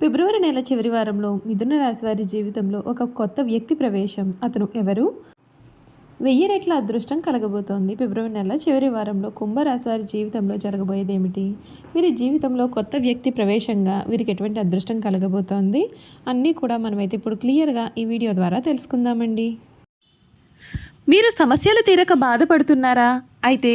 ఫిబ్రవరి నెల చివరి వారంలో మిథున రాశి వారి జీవితంలో ఒక కొత్త వ్యక్తి ప్రవేశం. అతను ఎవరు? వెయ్యి రెట్ల అదృష్టం కలగబోతోంది. ఫిబ్రవరి నెల చివరి వారంలో కుంభరాశి వారి జీవితంలో జరగబోయేది ఏమిటి వీరి జీవితంలో కొత్త వ్యక్తి ప్రవేశంగా వీరికి ఎటువంటి అదృష్టం కలగబోతోంది? అన్నీ కూడా మనమైతే ఇప్పుడు క్లియర్గా ఈ వీడియో ద్వారా తెలుసుకుందామండి. మీరు సమస్యలు తీరక బాధపడుతున్నారా? అయితే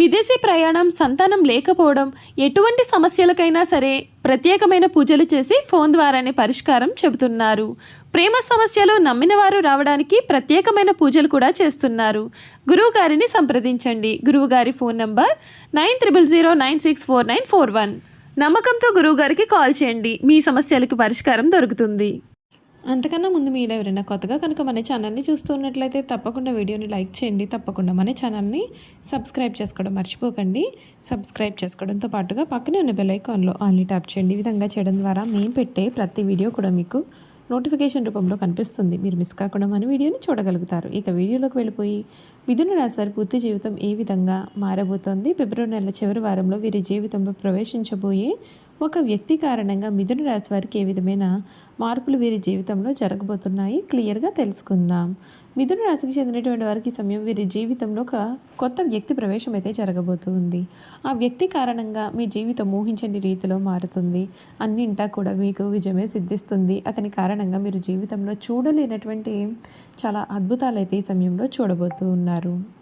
విదేశీ ప్రయాణం సంతానం లేకపోవడం ఎటువంటి సమస్యలకైనా సరే ప్రత్యేకమైన పూజలు చేసి ఫోన్ ద్వారానే పరిష్కారం చెబుతున్నారు. ప్రేమ సమస్యలు నమ్మిన వారు రావడానికి ప్రత్యేకమైన పూజలు కూడా చేస్తున్నారు. గురువు గారిని సంప్రదించండి. గురువుగారి phone number nine triple zero nine six four nine four one. నమ్మకంతో గురువు గారికి కాల్ చేయండి. మీ సమస్యలకు పరిష్కారం దొరుకుతుంది. అంతకన్నా ముందు మీరు ఎవరైనా కొత్తగా కనుక మన ఛానల్ని చూస్తూ ఉన్నట్లయితే తప్పకుండా వీడియోని లైక్ చేయండి. తప్పకుండా మన ఛానల్ని సబ్స్క్రైబ్ చేసుకోవడం మర్చిపోకండి. సబ్స్క్రైబ్ చేసుకోవడంతో పాటుగా పక్కనే ఉన్న బెల్ ఐకాన్లో ఆన్లీ ట్యాప్ చేయండి. ఈ విధంగా చేయడం ద్వారా మేము పెట్టే ప్రతి వీడియో కూడా మీకు నోటిఫికేషన్ రూపంలో కనిపిస్తుంది. మీరు మిస్ కాకుండా మన వీడియోని చూడగలుగుతారు. ఇక వీడియోలోకి వెళ్ళిపోయి మిథున రాశి వారి పూర్తి జీవితం ఏ విధంగా మారబోతోంది? ఫిబ్రవరి నెల చివరి వారంలో వీరి జీవితంలో ప్రవేశించబోయే ఒక వ్యక్తి కారణంగా మిథున రాశి వారికి ఏ విధమైన మార్పులు వీరి జీవితంలో జరగబోతున్నాయి? క్లియర్గా తెలుసుకుందాం. మిథున రాశికి చెందినటువంటి వారికి సమయం వీరి జీవితంలో ఒక కొత్త వ్యక్తి ప్రవేశం అయితే జరగబోతుంది. ఆ వ్యక్తి కారణంగా మీ జీవితం ఊహించని రీతిలో మారుతుంది. అన్నింటా కూడా మీకు విజయమే సిద్ధిస్తుంది. అతని కారణంగా మీరు జీవితంలో చూడలేనటువంటి చాలా అద్భుతాలు అయితే ఈ సమయంలో చూడబోతూ ఉన్నారు.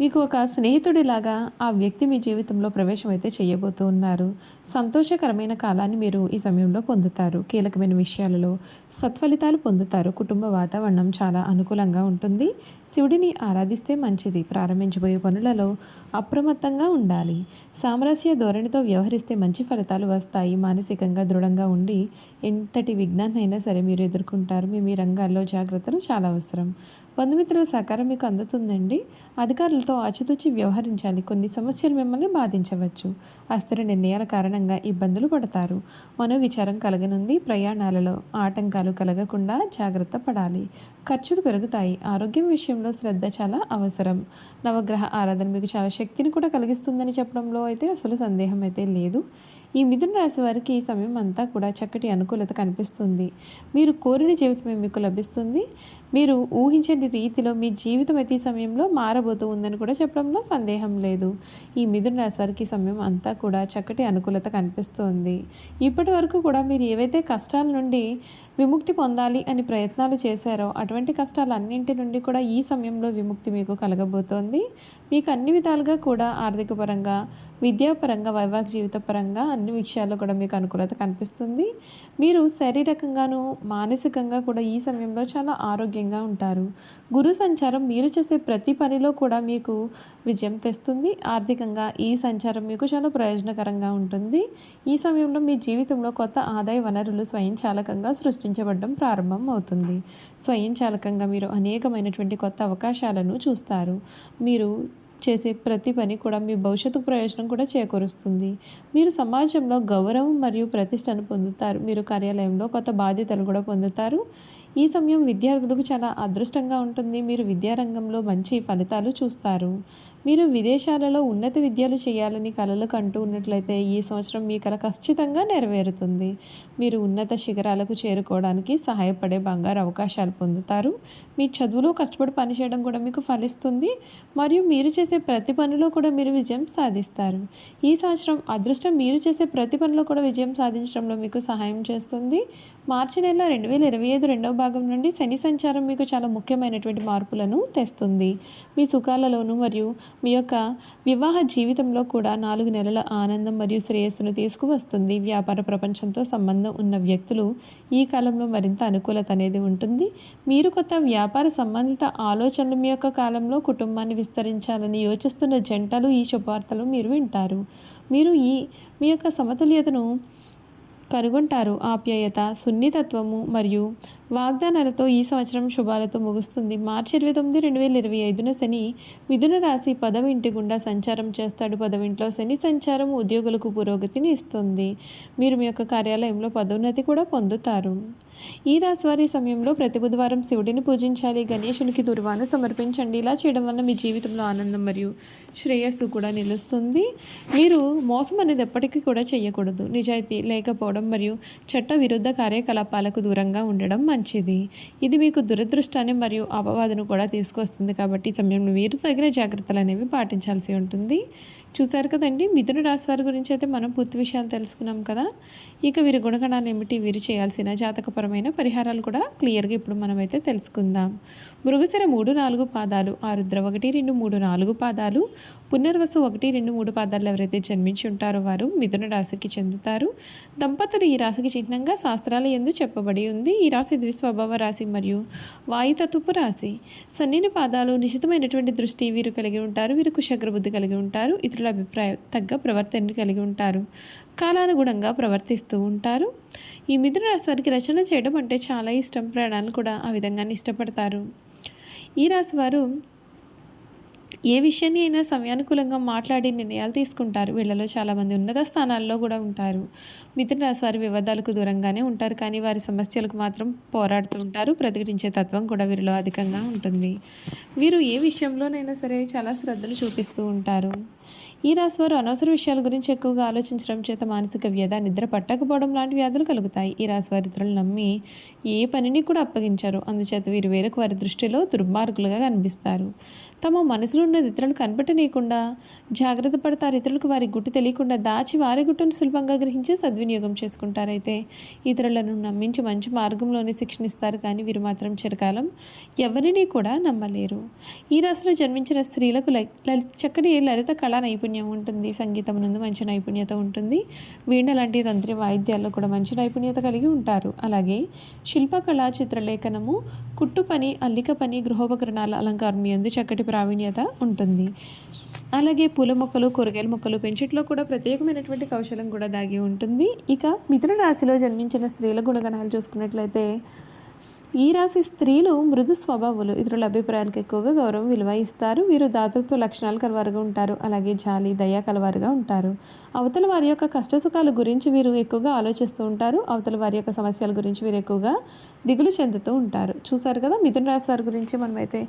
మీకు ఒక స్నేహితుడిలాగా ఆ వ్యక్తి మీ జీవితంలో ప్రవేశం అయితే చేయబోతూ ఉన్నారు. సంతోషకరమైన కాలాన్ని మీరు ఈ సమయంలో పొందుతారు. కీలకమైన విషయాలలో సత్ఫలితాలు పొందుతారు. కుటుంబ వాతావరణం చాలా అనుకూలంగా ఉంటుంది. శివుడిని ఆరాధిస్తే మంచిది. ప్రారంభించబోయే పనులలో అప్రమత్తంగా ఉండాలి. సామరస్య ధోరణితో వ్యవహరిస్తే మంచి ఫలితాలు వస్తాయి. మానసికంగా దృఢంగా ఉండి ఎంతటి విఘ్నాన్నైనా సరే మీరు ఎదుర్కొంటారు. మీ మీ రంగాల్లో జాగ్రత్తలు చాలా అవసరం. బంధుమిత్రుల సహకారం మీకు అందుతుందండి. అధికారులతో ఆచితూచి వ్యవహరించాలి. కొన్ని సమస్యలు మిమ్మల్ని బాధించవచ్చు. అస్థిర నిర్ణయాల కారణంగా ఇబ్బందులు పడతారు. మనోవిచారం కలగనుంది. ప్రయాణాలలో ఆటంకాలు కలగకుండా జాగ్రత్త పడాలి. ఖర్చులు పెరుగుతాయి. ఆరోగ్యం విషయంలో శ్రద్ధ చాలా అవసరం. నవగ్రహ ఆరాధన మీకు చాలా శక్తిని కూడా కలిగిస్తుందని చెప్పడంలో అయితే అసలు సందేహం అయితే లేదు. ఈ మిథున రాశి వారికి ఈ సమయం అంతా కూడా చక్కటి అనుకూలత కనిపిస్తుంది. మీరు కోరిన జీవితమే మీకు లభిస్తుంది. మీరు ఊహించని రీతిలో మీ జీవితం అయితే సమయంలో మారబోతూ ఉందని కూడా చెప్పడంలో సందేహం లేదు. ఈ మిథున రాశివారికి సమయం అంతా కూడా చక్కటి అనుకూలత కనిపిస్తుంది. ఇప్పటి వరకు కూడా మీరు ఏవైతే కష్టాల నుండి విముక్తి పొందాలి అని ప్రయత్నాలు చేశారో అటువంటి కష్టాలన్నింటి నుండి కూడా ఈ సమయంలో విముక్తి మీకు కలగబోతోంది. మీకు అన్ని విధాలుగా కూడా ఆర్థిక పరంగా విద్యాపరంగా వైవాహిక జీవిత పరంగా అన్ని విషయాల్లో కూడా మీకు అనుకూలత కనిపిస్తుంది. మీరు శారీరకంగాను మానసికంగా కూడా ఈ సమయంలో చాలా ఆరోగ్యంగా ఉంటారు. గురు సంచారం మీరు చేసే ప్రతి పనిలో కూడా మీకు విజయం తెస్తుంది. ఆర్థికంగా ఈ సంచారం మీకు చాలా ప్రయోజనకరంగా ఉంటుంది. ఈ సమయంలో మీ జీవితంలో కొత్త ఆదాయ వనరులు స్వయంచాలకంగా సృష్టించబడడం ప్రారంభం అవుతుంది. స్వయంచాలకంగా మీరు అనేకమైనటువంటి కొత్త అవకాశాలను చూస్తారు. మీరు చేసే ప్రతి పని కూడా మీ భవిష్యత్తు ప్రయోజనం కూడా చేకూరుస్తుంది. మీరు సమాజంలో గౌరవం మరియు ప్రతిష్టను పొందుతారు. మీరు కార్యాలయంలో కొత్త బాధ్యతలు కూడా పొందుతారు. ఈ సమయం విద్యార్థులకు చాలా అదృష్టంగా ఉంటుంది. మీరు విద్యారంగంలో మంచి ఫలితాలు చూస్తారు. మీరు విదేశాలలో ఉన్నత విద్యలు చేయాలని కలలు కంటూ ఉన్నట్లయితే ఈ సంవత్సరం మీ కళ ఖచ్చితంగా నెరవేరుతుంది. మీరు ఉన్నత శిఖరాలకు చేరుకోవడానికి సహాయపడే బంగారు అవకాశాలు పొందుతారు. మీ చదువులో కష్టపడి పనిచేయడం కూడా మీకు ఫలిస్తుంది. మరియు మీరు చేసే ప్రతి పనిలో కూడా మీరు విజయం సాధిస్తారు. ఈ సంవత్సరం అదృష్టం మీరు చేసే ప్రతి పనిలో కూడా విజయం సాధించడంలో మీకు సహాయం చేస్తుంది. మార్చి నెల రెండు వేల ఇరవై ఐదు రెండవ భాగం నుండి శని సంచారం మీకు చాలా ముఖ్యమైనటువంటి మార్పులను తెస్తుంది. మీ సుఖాలలోనూ మరియు మీ యొక్క వివాహ జీవితంలో కూడా నాలుగు నెలల ఆనందం మరియు శ్రేయస్సును తీసుకువస్తుంది. వ్యాపార ప్రపంచంతో సంబంధం ఉన్న వ్యక్తులు ఈ కాలంలో మరింత అనుకూలత అనేది ఉంటుంది. మీరు కొత్త వ్యాపార సంబంధిత ఆలోచనలు మీ యొక్క కాలంలో కుటుంబాన్ని విస్తరించాలని యోచిస్తున్న జంటలు ఈ శుభవార్తలు మీరు వింటారు. మీరు ఈ మీ యొక్క సమతుల్యతను కనుగొంటారు. ఆప్యాయత సున్నితత్వము మరియు వాగ్దానాలతో ఈ సంవత్సరం శుభాలతో ముగుస్తుంది. మార్చి ఇరవై తొమ్మిది రెండు వేల ఇరవై ఐదున శని మిథున రాశి పదవి ఇంటి గుండా సంచారం చేస్తాడు. పదవింట్లో శని సంచారం ఉద్యోగులకు పురోగతిని ఇస్తుంది. మీరు మీ యొక్క కార్యాలయంలో పదోన్నతి కూడా పొందుతారు. ఈ రాశివారి సమయంలో ప్రతి బుధవారం శివుడిని పూజించాలి. గణేశునికి దుర్వాను సమర్పించండి. ఇలా చేయడం వల్ల మీ జీవితంలో ఆనందం మరియు శ్రేయస్సు కూడా నిలుస్తుంది. మీరు మోసం అనేది ఎప్పటికీ కూడా చేయకూడదు. నిజాయితీ లేకపోవడం మరియు చట్ట విరుద్ధ కార్యకలాపాలకు దూరంగా ఉండడం మంచిది. ఇది మీకు దురదృష్టాన్ని మరియు అపవాదును కూడా తీసుకొస్తుంది. కాబట్టి ఈ సమయంలో మీరు తగిన జాగ్రత్తలు అనేవి పాటించాల్సి ఉంటుంది. చూశారు కదండి మిథున రాశి వారి గురించి అయితే మనం పూర్తి విషయాలు తెలుసుకున్నాం కదా. ఇక వీరి గుణగణాలు ఏమిటి వీరు చేయాల్సిన జాతకపరమైన పరిహారాలు కూడా క్లియర్గా ఇప్పుడు మనమైతే తెలుసుకుందాం. మృగశిర మూడు నాలుగు పాదాలు ఆరుద్ర ఒకటి రెండు మూడు నాలుగు పాదాలు పునర్వసు ఒకటి రెండు మూడు పాదాలు ఎవరైతే జన్మించి ఉంటారో వారు మిథున రాశికి చెందుతారు. దంపతులు ఈ రాశికి చిహ్నంగా శాస్త్రాల ఎందు చెప్పబడి ఉంది. ఈ రాశి ద్విస్వభావ రాశి మరియు వాయుతత్వపు రాశి. సన్నిని పాదాలు నిశితమైనటువంటి దృష్టి వీరు కలిగి ఉంటారు. వీరు కుశగ్రబుద్ధి కలిగి ఉంటారు. ఇతరుల అభిప్రాయం తగ్గ ప్రవర్తనని కలిగి ఉంటారు. కాలానుగుణంగా ప్రవర్తిస్తూ ఉంటారు. ఈ మిథున రాశివారికి రచన చేయడం అంటే చాలా ఇష్టం. ప్రయాణాలు కూడా ఆ విధంగానే ఇష్టపడతారు. ఈ రాశి వారు ఏ విషయాన్ని అయినా సమయానుకూలంగా మాట్లాడి నిర్ణయాలు తీసుకుంటారు. వీళ్ళలో చాలామంది ఉన్నత స్థానాల్లో కూడా ఉంటారు. మిథున రాశి వారి వివాదాలకు దూరంగానే ఉంటారు. కానీ వారి సమస్యలకు మాత్రం పోరాడుతూ ఉంటారు. ప్రతిఘటించే తత్వం కూడా వీరిలో అధికంగా ఉంటుంది. వీరు ఏ విషయంలోనైనా సరే చాలా శ్రద్ధలు చూపిస్తూ ఉంటారు. ఈ రాశివారు అనవసర విషయాల గురించి ఎక్కువగా ఆలోచించడం చేత మానసిక వ్యధ నిద్ర పట్టకపోవడం లాంటి వ్యాధులు కలుగుతాయి. ఈ రాశివారి ఇతరులు నమ్మి ఏ పనిని కూడా అప్పగించారు. అందుచేత వీరు వేరొక వారి దృష్టిలో దుర్మార్గులుగా కనిపిస్తారు. తమ మనసులో ఉన్నది ఇతరులు కనిపెట్టనీయకుండా జాగ్రత్త పడతారు ఇతరులకు వారి గుట్టు తెలియకుండా దాచి వారి గుట్టును సులభంగా గ్రహించి సద్వినియోగం చేసుకుంటారైతే ఇతరులను నమ్మించి మంచి మార్గంలోనే శిక్షణిస్తారు. కానీ వీరు మాత్రం చిరకాలం ఎవరిని కూడా నమ్మలేరు. ఈ రాశిలో జన్మించిన స్త్రీలకు లలి- చక్కటి లలిత కళా నైపుణ్యం ఉంటుంది సంగీతం నందు మంచి నైపుణ్యత ఉంటుంది. వీణ లాంటి తంత్రి వాయిద్యాల్లో కూడా మంచి నైపుణ్యత కలిగి ఉంటారు. అలాగే శిల్పకళ చిత్రలేఖనము కుట్టు పని అల్లిక పని గృహోపకరణాల అలంకారం ఎందు చక్కటి ప్రావీణ్యత ఉంటుంది. అలాగే పూల మొక్కలు కూరగాయల మొక్కలు పెంచుట్లో కూడా ప్రత్యేకమైనటువంటి కౌశలం కూడా దాగి ఉంటుంది. ఇక మిథున రాశిలో జన్మించిన స్త్రీల గుణగణాలు చూసుకున్నట్లయితే ఈ రాశి స్త్రీలు మృదు స్వభావులు. ఇతరుల అభిప్రాయాలకు ఎక్కువగా గౌరవం విలువ ఇస్తారు. వీరు దాతృత్వ లక్షణాలు కలవారుగా ఉంటారు. అలాగే జాలి దయ కలవారుగా ఉంటారు. అవతల వారి యొక్క కష్టసుఖాల గురించి వీరు ఎక్కువగా ఆలోచిస్తూ ఉంటారు. అవతల వారి యొక్క సమస్యల గురించి వీరు ఎక్కువగా దిగులు చెందుతూ ఉంటారు. చూసారు కదా మిథున రాశి వారి గురించి మనమైతే